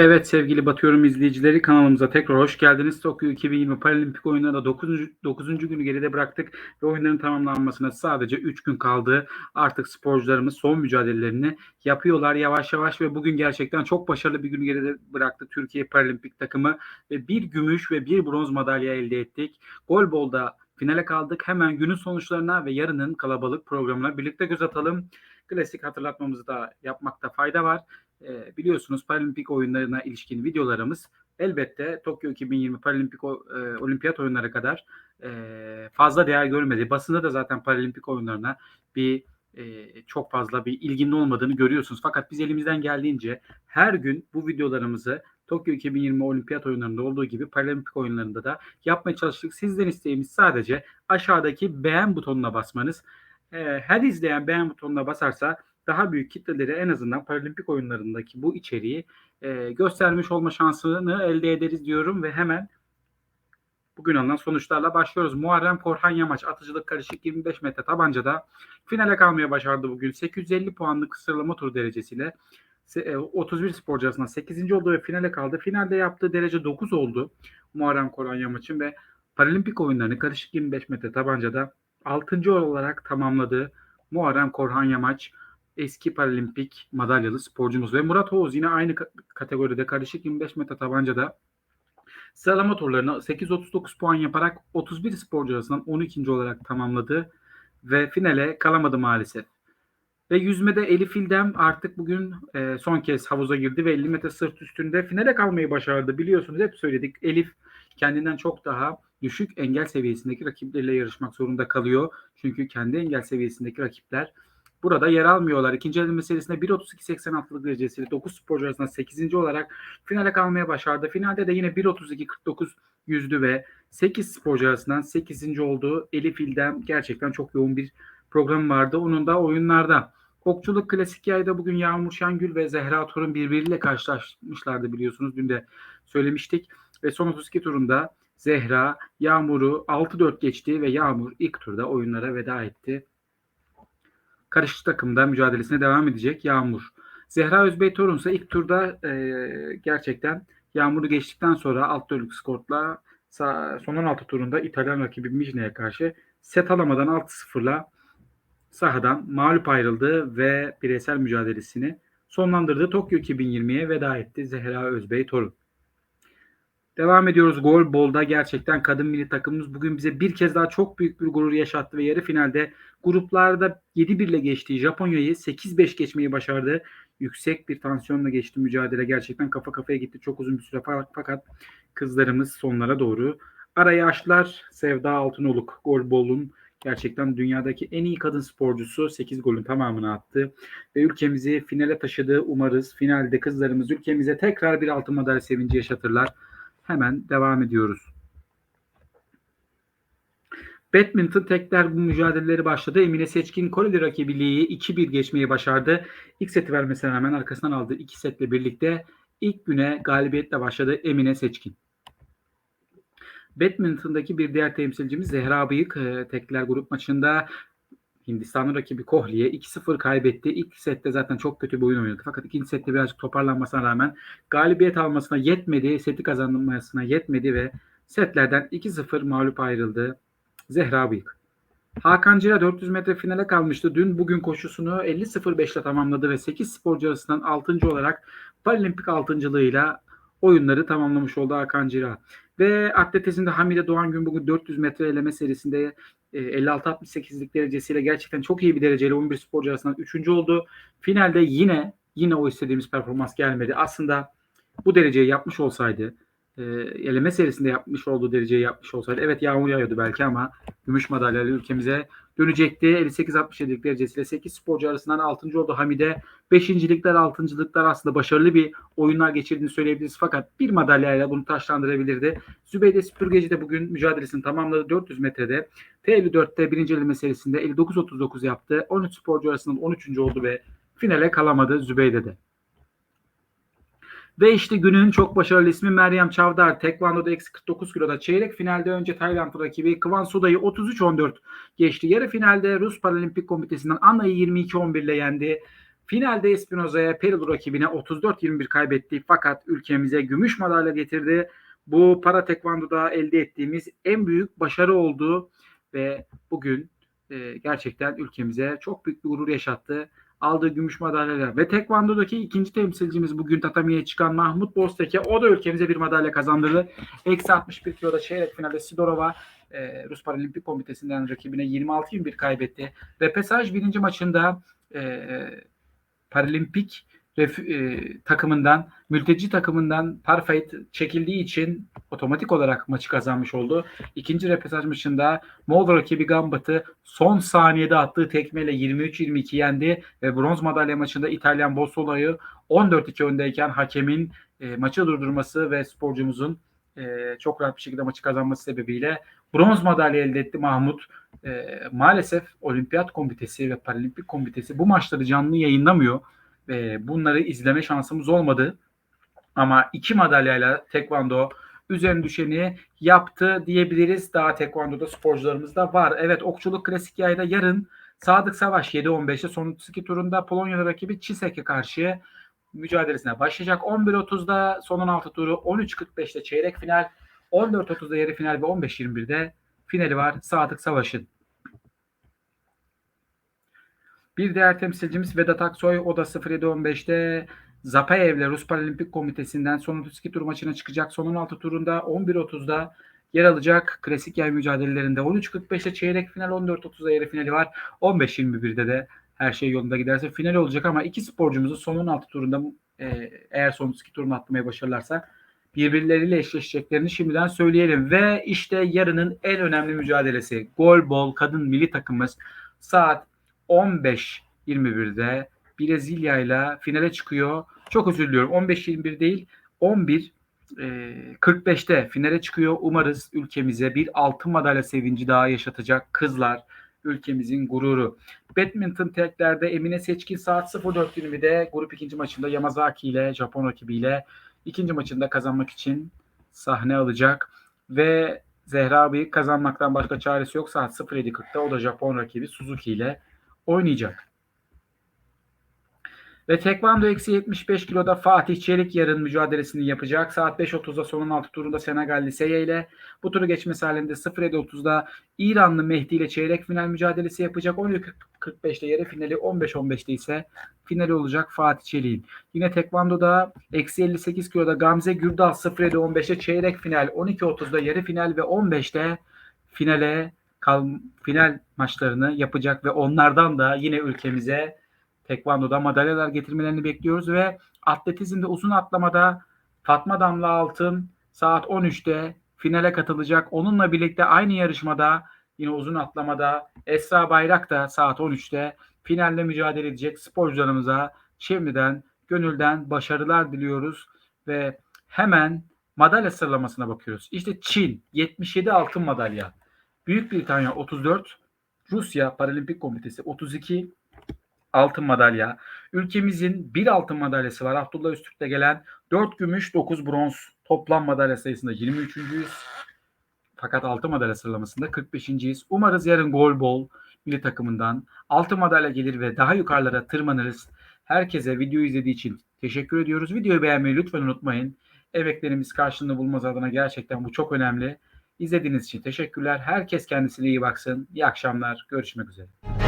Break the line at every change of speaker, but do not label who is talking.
Evet sevgili Batıyorum izleyicileri kanalımıza tekrar hoş geldiniz. Tokyo 2020 Paralimpik oyunlarında 9. 9. günü geride bıraktık ve oyunların tamamlanmasına sadece 3 gün kaldı. Artık sporcularımız son mücadelelerini yapıyorlar yavaş yavaş ve bugün gerçekten çok başarılı bir günü geride bıraktı Türkiye Paralimpik takımı ve bir gümüş ve bir bronz madalya elde ettik. Golbol'da finale kaldık. Hemen günün sonuçlarına ve yarının kalabalık programına birlikte göz atalım. Klasik hatırlatmamızı da yapmakta fayda var e, biliyorsunuz Paralimpik oyunlarına ilişkin videolarımız elbette Tokyo 2020 Paralimpik e, Olimpiyat oyunları kadar e, fazla değer görmedi. Basında da zaten Paralimpik oyunlarına bir e, çok fazla bir ilginin olmadığını görüyorsunuz. Fakat biz elimizden geldiğince her gün bu videolarımızı Tokyo 2020 Olimpiyat oyunlarında olduğu gibi Paralimpik oyunlarında da yapmaya çalıştık. Sizden isteğimiz sadece aşağıdaki beğen butonuna basmanız. E, her izleyen beğen butonuna basarsa daha büyük kitlelere en azından paralimpik oyunlarındaki bu içeriği e, göstermiş olma şansını elde ederiz diyorum ve hemen bugün alınan sonuçlarla başlıyoruz. Muharrem Korhan Yamaç atıcılık karışık 25 metre tabancada finale kalmaya başardı bugün. 850 puanlık sıralama tur derecesiyle 31 e, sporcu arasında 8. oldu ve finale kaldı. Finalde yaptığı derece 9 oldu Muharrem Korhan Yamaç'ın ve Paralimpik oyunlarını karışık 25 metre tabancada 6. olarak tamamladı Muharrem Korhan Yamaç eski paralimpik madalyalı sporcumuz ve Murat Oğuz yine aynı kategoride karışık 25 metre tabancada sıralama turlarını 8.39 puan yaparak 31 sporcu arasından 12. olarak tamamladı ve finale kalamadı maalesef. Ve yüzmede Elif İldem artık bugün e, son kez havuza girdi ve 50 metre sırt üstünde finale kalmayı başardı. Biliyorsunuz hep söyledik Elif kendinden çok daha düşük engel seviyesindeki rakipleriyle yarışmak zorunda kalıyor. Çünkü kendi engel seviyesindeki rakipler burada yer almıyorlar. İkinci eleme serisinde 1.32.86'lık derecesiyle 9 sporcu arasında 8. olarak finale kalmaya başardı. Finalde de yine 1.32.49 yüzdü ve 8 sporcu arasından 8. olduğu Elif İldem gerçekten çok yoğun bir program vardı. Onun da oyunlarda. Okçuluk klasik yayda bugün Yağmur Şengül ve Zehra Turun birbiriyle karşılaşmışlardı biliyorsunuz. Dün de söylemiştik. Ve son 32 turunda Zehra Yağmur'u 6-4 geçti ve Yağmur ilk turda oyunlara veda etti karışık takımda mücadelesine devam edecek Yağmur. Zehra Özbey Torun ise ilk turda e, gerçekten Yağmur'u geçtikten sonra alt dörtlük skorla son 16 turunda İtalyan rakibi Mijne'ye karşı set alamadan 6-0'la sahadan mağlup ayrıldı ve bireysel mücadelesini sonlandırdı. Tokyo 2020'ye veda etti Zehra Özbey Torun. Devam ediyoruz gol bolda gerçekten kadın milli takımımız bugün bize bir kez daha çok büyük bir gurur yaşattı ve yarı finalde gruplarda 7-1 ile geçtiği Japonya'yı 8-5 geçmeyi başardı. Yüksek bir tansiyonla geçti mücadele gerçekten kafa kafaya gitti çok uzun bir süre fakat kızlarımız sonlara doğru arayı açtılar. Sevda Altınoluk gol bolun gerçekten dünyadaki en iyi kadın sporcusu 8 golün tamamını attı ve ülkemizi finale taşıdı. Umarız finalde kızlarımız ülkemize tekrar bir altın madalya sevinci yaşatırlar. Hemen devam ediyoruz. Badminton tekler bu mücadeleleri başladı. Emine Seçkin Koreli rakibi Lee'yi 2-1 geçmeyi başardı. İlk seti vermesine rağmen arkasından aldığı iki setle birlikte ilk güne galibiyetle başladı Emine Seçkin. Badminton'daki bir diğer temsilcimiz Zehra Bıyık e, tekler grup maçında Hindistan'ın rakibi Kohli'ye 2-0 kaybetti. İlk sette zaten çok kötü bir oyun oynadı. Fakat ikinci sette birazcık toparlanmasına rağmen galibiyet almasına yetmedi. Seti kazanmasına yetmedi ve setlerden 2-0 mağlup ayrıldı. Zehra Bıyık. Hakan Cira 400 metre finale kalmıştı. Dün bugün koşusunu 50-05 ile tamamladı ve 8 sporcu arasından 6. olarak Paralimpik altıncılığıyla oyunları tamamlamış oldu Hakan Cira. Ve atletizmde Hamide Doğan gün bugün 400 metre eleme serisinde 56-68'lik e, derecesiyle gerçekten çok iyi bir dereceyle 11 sporcu arasından 3. oldu. Finalde yine yine o istediğimiz performans gelmedi. Aslında bu dereceyi yapmış olsaydı e, eleme serisinde yapmış olduğu dereceyi yapmış olsaydı evet yağmur yağıyordu belki ama gümüş madalyayla ülkemize dönecekti. 58-67'lik derecesiyle 8 sporcu arasından 6. oldu Hamide. 5.likler 6.lıklar aslında başarılı bir oyunlar geçirdiğini söyleyebiliriz. Fakat bir madalyayla bunu taşlandırabilirdi. Zübeyde Süpürgeci de bugün mücadelesini tamamladı. 400 metrede T54'te birinci eleme serisinde 59-39 yaptı. 13 sporcu arasından 13. oldu ve finale kalamadı Zübeyde de. Ve işte günün çok başarılı ismi Meryem Çavdar. Tekvando'da eksi 49 kiloda çeyrek finalde önce Tayland rakibi Kıvan Suda'yı 33-14 geçti. Yarı finalde Rus Paralimpik Komitesi'nden Anna'yı 22-11 ile yendi. Finalde Espinoza'ya Peru rakibine 34-21 kaybetti fakat ülkemize gümüş madalya getirdi. Bu para tekvandoda elde ettiğimiz en büyük başarı oldu ve bugün e, gerçekten ülkemize çok büyük bir gurur yaşattı. Aldığı gümüş madalyalar ve tekvandodaki ikinci temsilcimiz bugün tatamiye çıkan Mahmut Bozteke o da ülkemize bir madalya kazandırdı. Eksi 61 kiloda çeyrek finalde Sidorova e, Rus Paralimpik Komitesi'nden rakibine 26-21 kaybetti. Repesaj birinci maçında e, Paralimpik ref, e, takımından, mülteci takımından Parfait çekildiği için otomatik olarak maçı kazanmış oldu. İkinci repesaj maçında Moldova rakibi Gambit'i son saniyede attığı tekmeyle 23-22 yendi ve bronz madalya maçında İtalyan Bossola'yı 14-2 öndeyken hakemin e, maçı durdurması ve sporcumuzun e, çok rahat bir şekilde maçı kazanması sebebiyle bronz madalya elde etti Mahmut. E, maalesef Olimpiyat Komitesi ve Paralimpik Komitesi bu maçları canlı yayınlamıyor. E, bunları izleme şansımız olmadı. Ama iki madalyayla tekvando üzerine düşeni yaptı diyebiliriz. Daha tekvandoda sporcularımız da var. Evet okçuluk klasik yayda yarın Sadık Savaş 7-15'te son 32 turunda Polonyalı rakibi Çisek'e karşı mücadelesine başlayacak. 11.30'da son 16 turu 13.45'te çeyrek final 14.30'da yarı final ve 15.21'de finali var Sadık Savaş'ın. Bir diğer temsilcimiz Vedat Aksoy. O da 07.15'te Zapayev'le Rus Paralimpik Komitesi'nden son 32 tur maçına çıkacak. Son 16 turunda 11.30'da yer alacak. Klasik yay mücadelelerinde 13.45'te çeyrek final, 14.30'da yarı finali var. 15.21'de de her şey yolunda giderse final olacak ama iki sporcumuzun son 16 turunda e, eğer son 32 turunu atlamayı başarırlarsa birbirleriyle eşleşeceklerini şimdiden söyleyelim. Ve işte yarının en önemli mücadelesi. Gol bol kadın milli takımımız saat 15.21'de Brezilya ile finale çıkıyor. Çok özür diliyorum. 15.21 değil 11 e, 45'te finale çıkıyor. Umarız ülkemize bir altın madalya sevinci daha yaşatacak kızlar ülkemizin gururu. Badminton teklerde Emine Seçkin saat 04.20'de grup ikinci maçında Yamazaki ile Japon rakibiyle ikinci maçında kazanmak için sahne alacak ve Zehra Bıyık kazanmaktan başka çaresi yok. Saat 07.40'da o da Japon rakibi Suzuki ile oynayacak. Ve Tekvando eksi 75 kiloda Fatih Çelik yarın mücadelesini yapacak. Saat 5.30'da son 16 turunda Senegalli Seye ile bu turu geçmesi halinde 07.30'da İranlı Mehdi ile çeyrek final mücadelesi yapacak. 13.45'te yarı finali 15.15'te ise finali olacak Fatih Çelik'in. Yine Tekvando'da eksi 58 kiloda Gamze Gürdal 07.15'te çeyrek final 12.30'da yarı final ve 15'te finale kal, final maçlarını yapacak ve onlardan da yine ülkemize Tekvando'da madalyalar getirmelerini bekliyoruz ve atletizmde uzun atlamada Fatma Damla Altın saat 13'te finale katılacak. Onunla birlikte aynı yarışmada yine uzun atlamada Esra Bayrak da saat 13'te finalde mücadele edecek sporcularımıza şimdiden gönülden başarılar diliyoruz ve hemen madalya sıralamasına bakıyoruz. İşte Çin 77 altın madalya. Büyük Britanya 34, Rusya Paralimpik Komitesi 32 altın madalya. Ülkemizin bir altın madalyası var. Abdullah Üstürk'te gelen 4 gümüş 9 bronz toplam madalya sayısında 23.yüz. Fakat altın madalya sıralamasında 45.yiz. Umarız yarın gol bol milli takımından altın madalya gelir ve daha yukarılara tırmanırız. Herkese video izlediği için teşekkür ediyoruz. Videoyu beğenmeyi lütfen unutmayın. Emeklerimiz karşılığını bulmaz adına gerçekten bu çok önemli. İzlediğiniz için teşekkürler. Herkes kendisine iyi baksın. İyi akşamlar. Görüşmek üzere.